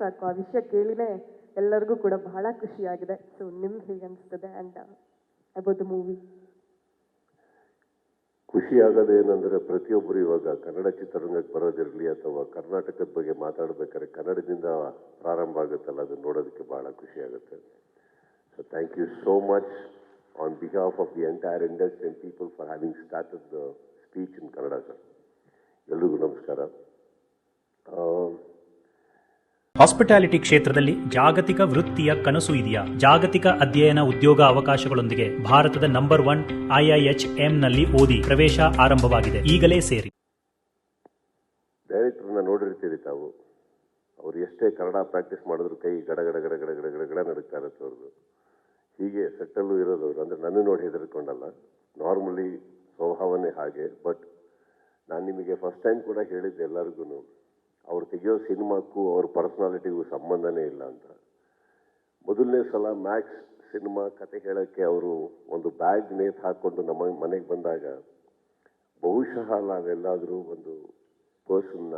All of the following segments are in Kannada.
ಸಾಕು. ಆ ವಿಷಯ ಕೇಳಿನೇ ಎಲ್ಲರಿಗೂ ಕೂಡ ಬಹಳ ಖುಷಿಯಾಗಿದೆ. ಸೊ ನಿಮ್ಗೆ ಹೇಗೆ ಅನಿಸ್ತದೆ ಆ್ಯಂಡ್ ಅಬೌಟ್ ದ ಮೂವಿ ಖುಷಿ ಆಗೋದು ಪ್ರತಿಯೊಬ್ಬರು ಇವಾಗ ಕನ್ನಡ ಚಿತ್ರರಂಗಕ್ಕೆ ಬರೋದಿರಲಿ ಅಥವಾ ಕರ್ನಾಟಕದ ಬಗ್ಗೆ ಮಾತಾಡ್ಬೇಕಾದ್ರೆ ಕನ್ನಡದಿಂದ ಪ್ರಾರಂಭ ಆಗುತ್ತಲ್ಲ, ಅದನ್ನು ನೋಡೋದಕ್ಕೆ ಬಹಳ ಖುಷಿ ಆಗುತ್ತೆ. So thank you so much on behalf of the entire industry and people for having started the speech in Kannada sir ಎಲ್ರಿಗೂ ನಮಸ್ಕಾರ. ಹಾಸ್ಪಿಟಾಲಿಟಿ ಕ್ಷೇತ್ರದಲ್ಲಿ ಜಾಗತಿಕ ವೃತ್ತಿಯ ಕನಸು ಇದೆಯಾ? ಜಾಗತಿಕ ಅಧ್ಯಯನ ಉದ್ಯೋಗ ಅವಕಾಶಗಳೊಂದಿಗೆ ಭಾರತದ ನಂಬರ್ ಒನ್ ಐಐಎಚ್ಎಂ ನಲ್ಲಿ ಓದಿ ಪ್ರವೇಶ ಆರಂಭವಾಗಿದೆ. ಈಗಲೇ ಸೇರಿ. ಡೈರೆಕ್ಟರ್ನ ನೋಡಿರ್ತೀರಿ ತಾವು. ಅವ್ರು ಎಷ್ಟೇ ಕನ್ನಡ ಪ್ರಾಕ್ಟೀಸ್ ಮಾಡಿದ್ರು ಕೈ ಗಡ ಗಡ ಗಡ ಗಡ ಗಡ ಗಡ ಗಡ ನಡುಕ್ತಾ ಇರುತ್ತೆ ಅವ್ರದ್ದು ಹೀಗೆ ಸೆಟ್ಟಲ್ಲೂ ಇರೋದು ಅವರು. ಅಂದರೆ ನನ್ನ ನೋಡಿ ಹೆದರ್ಕೊಂಡಲ್ಲ. ನಾರ್ಮಲಿ ಸ್ವಭಾವನೇ ಹಾಗೆ. ಬಟ್ ನಾನು ನಿಮಗೆ ಫಸ್ಟ್ ಟೈಮ್ ಕೂಡ ಹೇಳಿದ್ದೆ ಎಲ್ಲರಿಗೂ ಅವ್ರು ತೆಗೆಯೋ ಸಿನಿಮಾಕ್ಕೂ ಅವ್ರ ಪರ್ಸ್ನಾಲಿಟಿಗೂ ಸಂಬಂಧನೇ ಇಲ್ಲ ಅಂತ. ಮೊದಲನೇ ಸಲ ಮ್ಯಾಕ್ಸ್ ಸಿನಿಮಾ ಕತೆ ಹೇಳೋಕ್ಕೆ ಅವರು ಒಂದು ಬ್ಯಾಗ್ ನೇತು ಹಾಕ್ಕೊಂಡು ನಮ್ಮ ಮನೆಗೆ ಬಂದಾಗ ಬಹುಶಃ ನಾವೆಲ್ಲಾದರೂ ಒಂದು ಪರ್ಸನ್ನ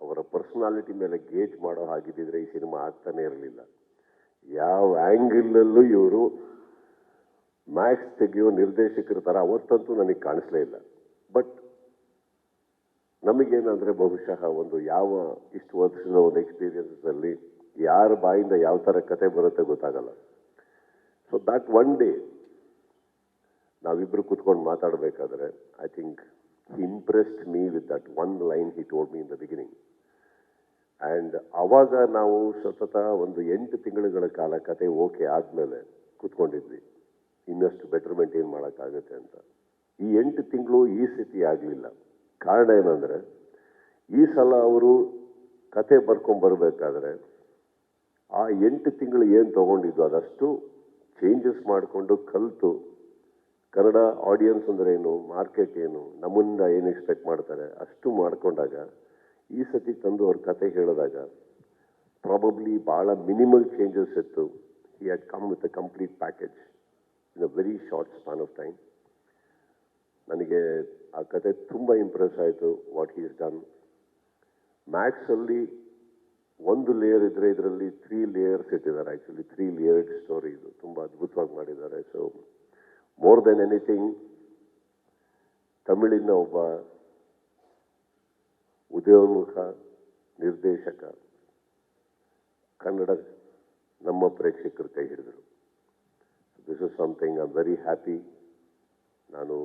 ಅವರ ಪರ್ಸ್ನಾಲಿಟಿ ಮೇಲೆ ಗೇಜ್ ಮಾಡೋ ಹಾಗಿದ್ದಿದ್ರೆ ಈ ಸಿನಿಮಾ ಆಗ್ತಾನೇ ಇರಲಿಲ್ಲ. ಯಾವ ಆ್ಯಂಗಲಲ್ಲೂ ಇವರು ಮ್ಯಾಕ್ಸ್ ತೆಗೆಯೋ ನಿರ್ದೇಶಕರ ಥರ ಅವತ್ತಂತೂ ನನಗೆ ಕಾಣಿಸ್ಲೇ ಇಲ್ಲ. ಬಟ್ ನಮಗೇನಂದ್ರೆ ಬಹುಶಃ ಒಂದು ಯಾವ ಇಷ್ಟು ವರ್ಷದ ಒಂದು ಅಲ್ಲಿ ಯಾರ ಬಾಯಿಂದ ಯಾವ ಥರ ಕತೆ ಬರುತ್ತೆ ಗೊತ್ತಾಗಲ್ಲ. ಸೊ ದಟ್ ಒನ್ ಡೇ ನಾವಿಬ್ರು ಕೂತ್ಕೊಂಡು ಮಾತಾಡಬೇಕಾದ್ರೆ I think impressed me with that one line he told me in the beginning and ಅವಾಗ ನಾವು ಸತತ ಒಂದು ಎಂಟು ತಿಂಗಳುಗಳ ಕಾಲ ಕತೆ ಓಕೆ ಆದಮೇಲೆ ಕೂತ್ಕೊಂಡಿದ್ವಿ. ಇನ್ನಷ್ಟು ಬೆಟರ್ಮೆಂಟ್ ಏನು ಮಾಡೋಕ್ಕಾಗತ್ತೆ ಅಂತ. ಈ ಎಂಟು ತಿಂಗಳು ಈ ಸ್ಥಿತಿ ಆಗಲಿಲ್ಲ. ಕಾರಣ ಏನಂದರೆ ಈ ಸಲ ಅವರು ಕತೆ ಬರ್ಕೊಂಬರ್ಬೇಕಾದ್ರೆ ಆ ಎಂಟು ತಿಂಗಳು ಏನು ತೊಗೊಂಡಿದ್ದು ಅದಷ್ಟು ಚೇಂಜಸ್ ಮಾಡಿಕೊಂಡು ಕಲಿತು. ಕನ್ನಡ ಆಡಿಯನ್ಸ್ ಅಂದರೆ ಏನು ಮಾರ್ಕೆಟ್ ಏನು, ನಮ್ಮಿಂದ ಏನು ಎಕ್ಸ್ಪೆಕ್ಟ್ ಮಾಡ್ತಾರೆ ಅಷ್ಟು ಮಾಡಿಕೊಂಡಾಗ, ಈ ಸತಿ ತಂದು ಅವ್ರ ಕತೆ ಹೇಳಿದಾಗ ಪ್ರಾಬಬ್ಲಿ ಭಾಳ ಮಿನಿಮಲ್ ಚೇಂಜಸ್ ಇತ್ತು. He had come with a complete package in a very short span of time ನನಗೆ ಆ ಕತೆ ತುಂಬ ಇಂಪ್ರೆಸ್ ಆಯಿತು ವಾಟ್ ಈಸ್ ಡನ್ ಮ್ಯಾಥ್ಸಲ್ಲಿ ಒಂದು ಲೇಯರ್ ಇದ್ದರೆ ಇದರಲ್ಲಿ ತ್ರೀ ಲೇಯರ್ಸ್ ಇಟ್ಟಿದ್ದಾರೆ ಆ್ಯಕ್ಚುಲಿ ತ್ರೀ ಲೇಯರ್ಡ್ ಸ್ಟೋರಿ ಇದು. ತುಂಬ ಅದ್ಭುತವಾಗಿ ಮಾಡಿದ್ದಾರೆ. ಸೊ ಮೋರ್ ದೆನ್ ಎನಿಥಿಂಗ್ ತಮಿಳಿನ ಒಬ್ಬ ಉದಯೋನ್ಮುಖ ನಿರ್ದೇಶಕ, ಕನ್ನಡ ನಮ್ಮ ಪ್ರೇಕ್ಷಕರ ಕೈ ಹಿಡಿದರು. This is something I very happy ನಾನು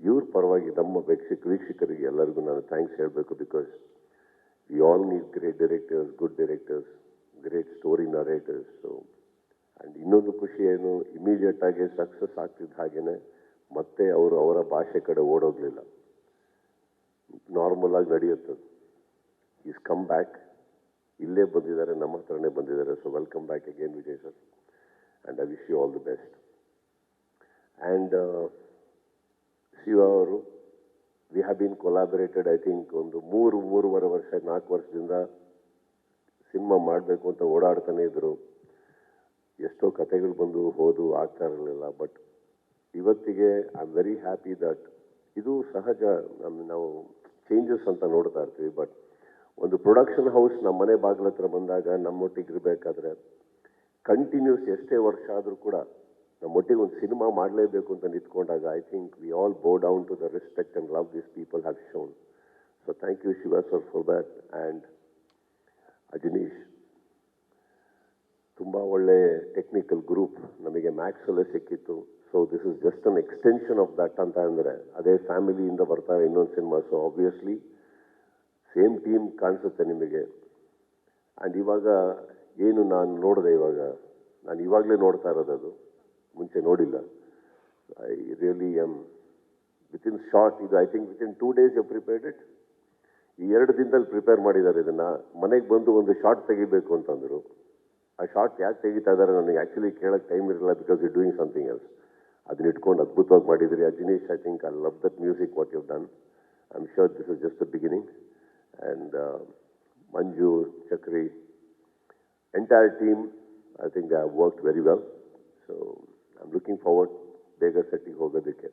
ಇವ್ರ ಪರವಾಗಿ ನಮ್ಮ ವೀಕ್ಷಕ ವೀಕ್ಷಕರಿಗೆ ಎಲ್ಲರಿಗೂ ನಾನು ಥ್ಯಾಂಕ್ಸ್ ಹೇಳಬೇಕು because we all need great directors good directors great story narrators so and ಇನ್ನೊಂದು ಖುಷಿ ಏನು ಇಮಿಡಿಯೇಟ್ ಆಗಿ ಸಕ್ಸಸ್ ಆಗ್ತಿದ್ದ ಹಾಗೇ ಮತ್ತೆ ಅವರು ಅವರ ಭಾಷೆ ಕಡೆ ಓಡೋಗಲಿಲ್ಲ. ನಾರ್ಮಲ್ ಆಗಿ ನಡೆಯುತ್ತದೆ ಈಸ್ ಕಮ್ ಬ್ಯಾಕ್ ಇಲ್ಲೇ ಬಂದಿದ್ದಾರೆ, ನಮ್ಮ ಹತ್ರನೇ ಬಂದಿದ್ದಾರೆ. So welcome back again Vijay sir and I wish you all the best and Shiva ಅವರು we have been collaborated I think ಒಂದು ಮೂರು, ಮೂರುವರೆ ವರ್ಷ, ನಾಲ್ಕು ವರ್ಷದಿಂದ ಸಿನಿಮಾ ಮಾಡಬೇಕು ಅಂತ ಓಡಾಡ್ತಾನೆ ಇದ್ದರು ಎಷ್ಟೋ ಕತೆಗಳು ಬಂದು ಹೋದು, ಆಗ್ತಾ ಇರಲಿಲ್ಲ. ಬಟ್ ಇವತ್ತಿಗೆ I am very happy that ಇದು ಸಹಜ ನಮ್ಮ ನಾವು ಚೇಂಜಸ್ ಅಂತ ನೋಡ್ತಾ ಇರ್ತೀವಿ. ಬಟ್ ಒಂದು ಪ್ರೊಡಕ್ಷನ್ ಹೌಸ್ ನಮ್ಮ ಮನೆ ಬಾಗಿಲ ಹತ್ರ ಬಂದಾಗ ನಮ್ಮೊಟ್ಟಿಗೆ ಇರಬೇಕಾದ್ರೆ ಕಂಟಿನ್ಯೂಸ್ ಎಷ್ಟೇ ವರ್ಷ ಆದರೂ ಕೂಡ ನಮ್ಮೊಟ್ಟಿಗೆ ಒಂದು ಸಿನಿಮಾ ಮಾಡಲೇಬೇಕು ಅಂತ ನಿಂತ್ಕೊಂಡಾಗ I think we all bow down to the respect and love this people have shown so thank you Shiva sir for that and Ajaneesh ತುಂಬ ಒಳ್ಳೆ ಟೆಕ್ನಿಕಲ್ ಗ್ರೂಪ್ ನಮಗೆ ಮ್ಯಾಕ್ಸಲ್ಲೇ ಸಿಕ್ಕಿತ್ತು. So this is just an extension of that ಅಂತ ಅಂದರೆ, ಅದೇ ಫ್ಯಾಮಿಲಿಯಿಂದ ಬರ್ತಾರೆ ಇನ್ನೊಂದು cinema. So obviously same team ಕಾಣಿಸುತ್ತೆ ನಿಮಗೆ. ಆ್ಯಂಡ್ ಇವಾಗ ಏನು ನಾನು ನೋಡಿದೆ ಇವಾಗ? ನಾನು ಇವಾಗಲೇ ನೋಡ್ತಾ ಇರೋದು ಅದು. ಮುಂಚೆ ನೋಡಿಲ್ಲ. I really am within short ಇದು I think within two days you prepared it ಈ ಎರಡು ದಿನದಲ್ಲಿ ಪ್ರಿಪೇರ್ ಮಾಡಿದ್ದಾರೆ ಇದನ್ನು. ಮನೆಗೆ ಬಂದು ಒಂದು ಶಾರ್ಟ್ ತೆಗಿಬೇಕು ಅಂತಂದರು. ಆ ಶಾರ್ಟ್ ಯಾಕೆ ತೆಗಿತಾ ಇದ್ದಾರೆ ನನಗೆ ಆ್ಯಕ್ಚುಲಿ ಕೇಳೋಕ್ಕೆ ಟೈಮ್ ಇರಲಿಲ್ಲ because you doing something else ಅದನ್ನ ಇಟ್ಕೊಂಡು ಅದ್ಭುತವಾಗಿ ಮಾಡಿದ್ರಿ Ajaneesh I think I love that music what you done I am sure this is just the beginning and Manju Chakri entire team I think I work very well so I am looking forward देगा सेटिंग होगा देखिए